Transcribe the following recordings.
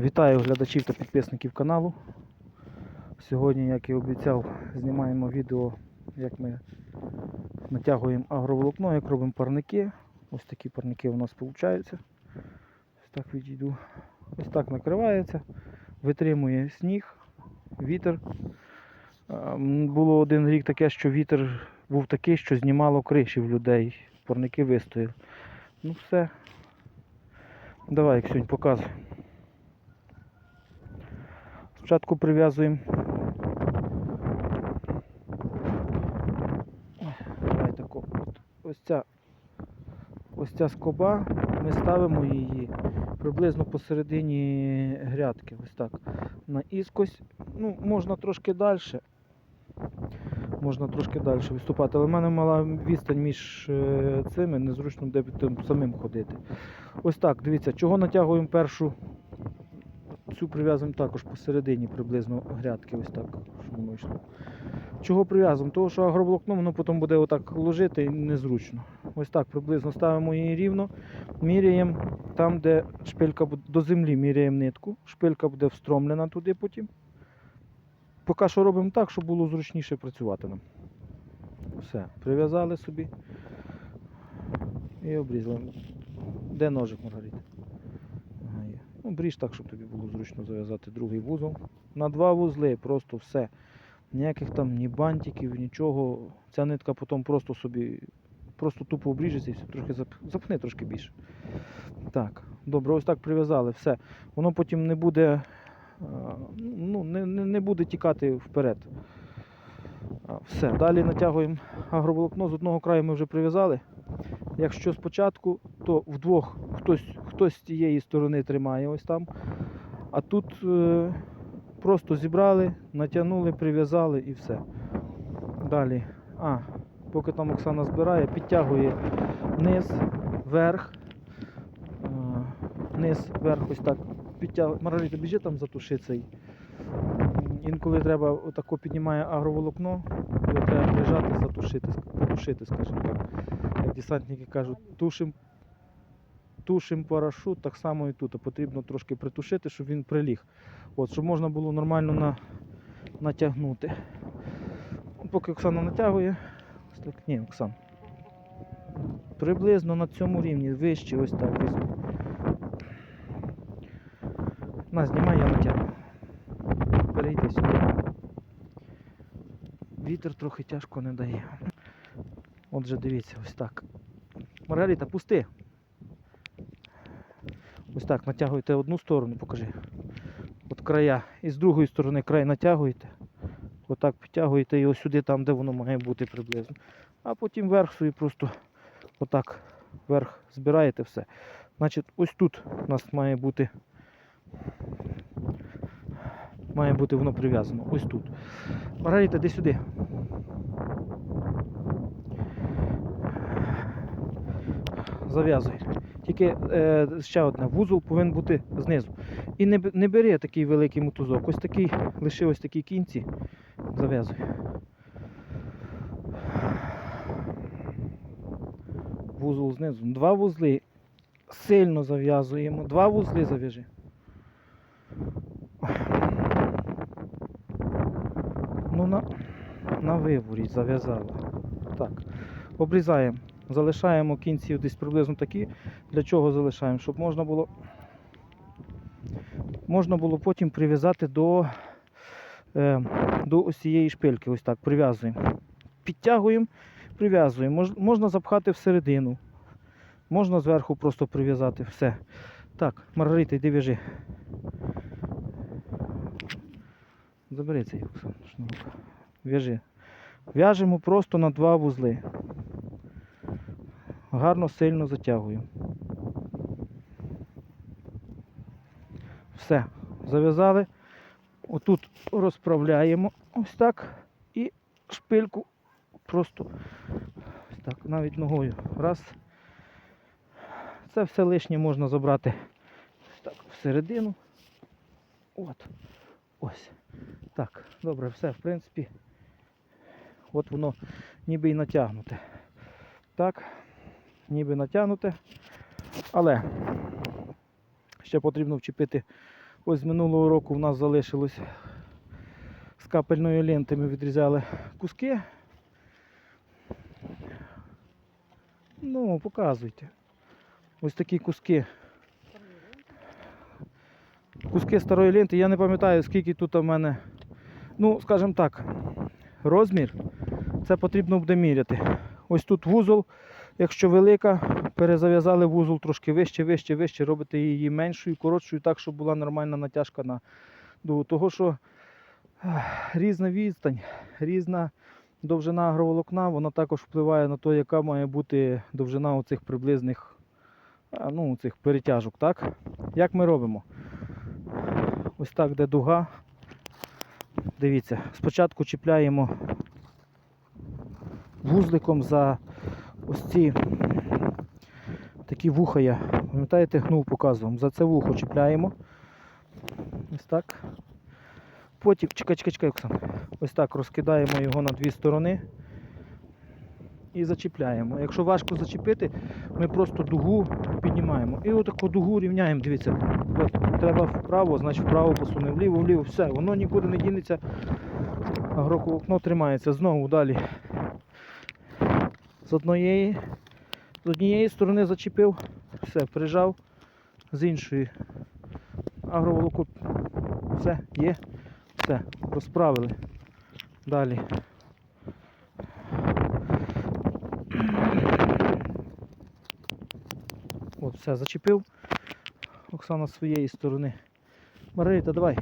Вітаю глядачів та підписників каналу. Сьогодні, як і обіцяв, знімаємо відео, як ми натягуємо агроволокно, як робимо парники. Ось такі парники у нас виходять. Ось так відійду. Ось так накривається, витримує сніг, вітер. Було один рік таке, що вітер був такий, що знімало криші в людей. Парники вистояли. Ну все. Давай, Ксюнь, показуй. Спочатку прив'язуємо. Ось ця, ось ця скоба, ми ставимо її приблизно посередині грядки. Ось так. На іскось. Ну, можна трошки далі. Можна трошки далі виступати, але в мене мала відстань між е, цими, незручно де самим ходити. Ось так, дивіться, чого натягуємо першу Цю прив'язуємо також посередині приблизно грядки, ось так, щоб воно йшло. Чого прив'язуємо? Того, що агроволокно воно потім буде отак ложити і незручно. Ось так приблизно ставимо її рівно, міряємо там, де шпилька буде до землі, міряємо нитку, шпилька буде встромлена туди потім. Поки що робимо так, щоб було зручніше працювати нам. Все, прив'язали собі і обрізали. Де ножик, Маргарита? Ну, бріж так, щоб тобі було зручно зав'язати другий вузол. На два вузли, просто все. Ніяких там ні бантиків, нічого. Ця нитка потім просто собі, просто тупо обріжеться і все, трохи зап- запхне трошки більше. Так, добре, ось так прив'язали, все. Воно потім не буде, ну, не, не, не буде тікати вперед. Все, далі натягуємо агроволокно. З одного краю ми вже прив'язали. Якщо спочатку, то вдвох хтось, хтось з тієї сторони тримає ось там. А тут е, просто зібрали, натягнули, прив'язали і все. Далі. А, поки там Оксана збирає, підтягує низ, верх. Е, низ, верх, ось так. Підтягує. Маргарита, біжи там затуши цей. Інколи треба отако піднімає агроволокно, його треба прижати, затушити, потушити, скажімо так як десантники кажуть, тушим, тушим парашут, так само і тут. Потрібно трошки притушити, щоб він приліг. От, щоб можна було нормально на, натягнути. Поки Оксана натягує, ось так, ні, Оксан. Приблизно на цьому рівні, вище, ось так візьму. На, знімай, я натягну. Перейди сюди. Вітер трохи тяжко не дає. Отже, дивіться, ось так. Маргарита, пусти. Ось так натягуєте одну сторону, покажи. От края. І з другої сторони край натягуєте. Отак підтягуєте його сюди, там, де воно має бути приблизно. А потім верх собі просто отак вверх збираєте все. Значить, ось тут у нас має бути. Має бути воно прив'язано. Ось тут. Маргарита, іди сюди. зав'язуй. Тільки е, ще одне, вузол повинен бути знизу. І не, не бери такий великий мотузок. Ось такий, лише ось такі кінці. Зав'язуй. Вузол знизу. Два вузли сильно зав'язуємо. Два вузли зав'яжи. Ну на, на виворі зав'язала. Так. Обрізаємо. Залишаємо кінці десь приблизно такі. Для чого залишаємо? Щоб можна було можна було потім прив'язати до, е, до ось цієї шпильки. Ось так, прив'язуємо. Підтягуємо, прив'язуємо. Мож, можна запхати всередину. Можна зверху просто прив'язати. Все. Так, Маргарита, йди в'яжи. Забери цей шнурок. В'яжи. В'яжемо просто на два вузли гарно сильно затягую. Все, зав'язали. Отут розправляємо ось так і шпильку просто ось так, навіть ногою. Раз. Це все лишнє можна забрати ось так всередину. От. Ось. Так, добре, все, в принципі. От воно ніби і натягнуте. Так ніби натягнуте. Але ще потрібно вчепити Ось минулого року в нас залишилось з капельної ленти ми відрізали куски. Ну, показуйте. Ось такі куски. Куски старої ленти. Я не пам'ятаю, скільки тут у мене. Ну, скажімо так, розмір. Це потрібно буде міряти. Ось тут вузол, якщо велика, перезав'язали вузол трошки вище, вище, вище, робите її меншою, коротшою, так, щоб була нормальна натяжка на дугу. Того, що різна відстань, різна довжина агроволокна, вона також впливає на те, яка має бути довжина оцих приблизних ну, цих перетяжок. Так? Як ми робимо? Ось так, де дуга. Дивіться, спочатку чіпляємо вузликом за ось ці такі вуха я. Пам'ятаєте, гнув показував. За це вухо чіпляємо. Ось так. Потім, чекай, чекай, чекай, Оксан. Ось так розкидаємо його на дві сторони і зачіпляємо. Якщо важко зачепити, ми просто дугу піднімаємо. І отаку дугу рівняємо. Дивіться, от, треба вправо, значить вправо посунемо, вліво, вліво, все, воно нікуди не дінеться. Агроволокно тримається. Знову далі. З однієї, з однієї сторони зачепив, все, прижав, з іншої. Агроволоко все, є, все, розправили. Далі. От, все, зачепив. Оксана з своєї сторони. Маргарита, давай.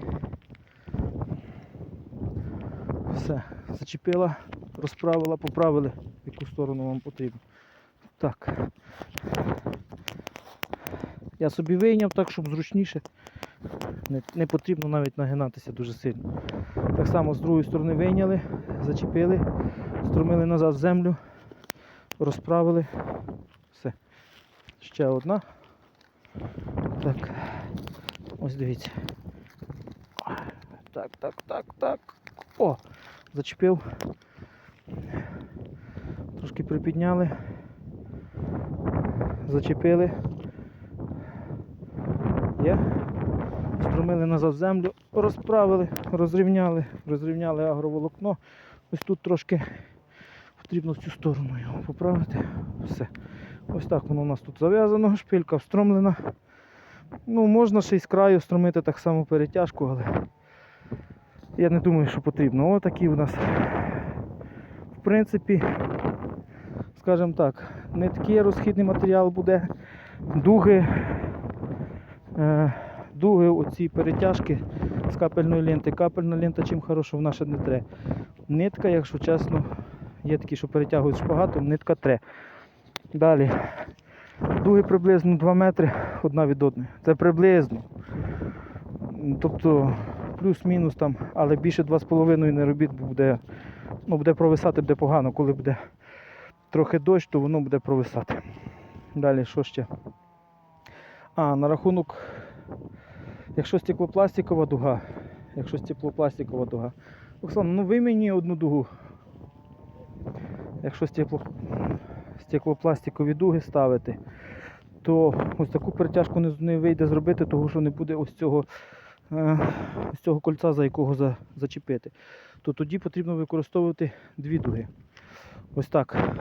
Все, зачепила, розправила, поправили, яку сторону вам потрібно. Так. Я собі вийняв так, щоб зручніше. Не, не потрібно навіть нагинатися дуже сильно. Так само з другої сторони вийняли, зачепили, струмили назад в землю, розправили. Ще одна. Так. Ось дивіться. Так, так, так, так. О! Зачепив. Трошки припідняли. Зачепили. Є. Струмили назад в землю, розправили, розрівняли, розрівняли агроволокно. Ось тут трошки потрібно в цю сторону його поправити. Все. Ось так воно у нас тут зав'язано, шпилька встромлена. Ну, можна ще й з краю струмити так само перетяжку, але я не думаю, що потрібно. Отакий у нас, в принципі, скажімо так, не такий розхідний матеріал буде. Дуги, е, дуги, оці перетяжки з капельної ленти. Капельна лента чим хороша, вона ще не тре. Нитка, якщо чесно, є такі, що перетягують шпагатом, нитка тре. Далі. Дуги приблизно 2 метри одна від одної. Це приблизно. Тобто плюс-мінус там, але більше 2,5 не робіть, бо буде, ну, буде провисати буде погано. Коли буде трохи дощ, то воно буде провисати. Далі що ще? А, на рахунок, якщо стеклопластикова дуга, якщо стеклопластикова дуга. Оксана, ну ви мені одну дугу. Якщо стекло, стеклопластикові дуги ставити, то ось таку перетяжку не, вийде зробити, тому що не буде ось цього, е, ось цього кольця, за якого за, зачепити. То тоді потрібно використовувати дві дуги. Ось так.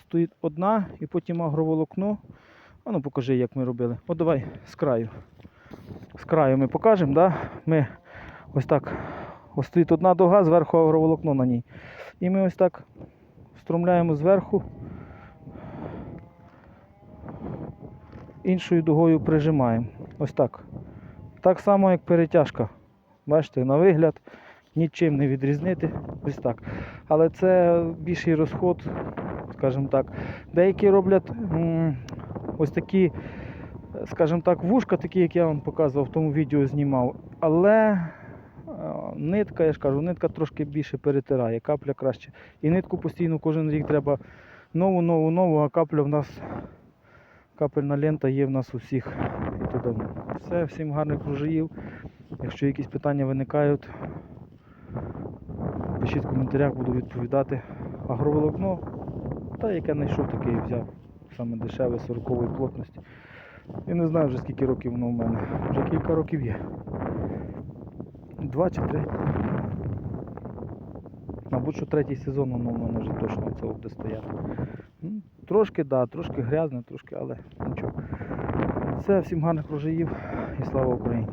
Стоїть одна і потім агроволокно. А ну покажи, як ми робили. От давай з краю. З краю ми покажемо, да? ми ось так. Ось стоїть одна дуга, зверху агроволокно на ній. І ми ось так встромляємо зверху, іншою дугою прижимаємо. Ось так. Так само, як перетяжка. Бачите, на вигляд нічим не відрізнити. Ось так. Але це більший розход, скажімо так. Деякі роблять ось такі, скажімо так, вушка, такі, як я вам показував, в тому відео знімав. Але е, нитка, я ж кажу, нитка трошки більше перетирає, капля краще. І нитку постійно кожен рік треба нову, нову, нову, а капля в нас, Капельна лента є в нас у всіх. І туди. Все, всім гарних ружиїв. Якщо якісь питання виникають, пишіть в коментарях, буду відповідати. Агроволокно, та яке знайшов, таке і взяв. Саме дешеве 40 плотності. І не знаю вже скільки років воно в мене. Вже кілька років є. Два чи три. Мабуть, що третій сезон воно в мене вже точно це буде стояти. Трошки, да, трошки грязно, трошки, але нічого. Все, всім гарних прожиїв і слава Україні!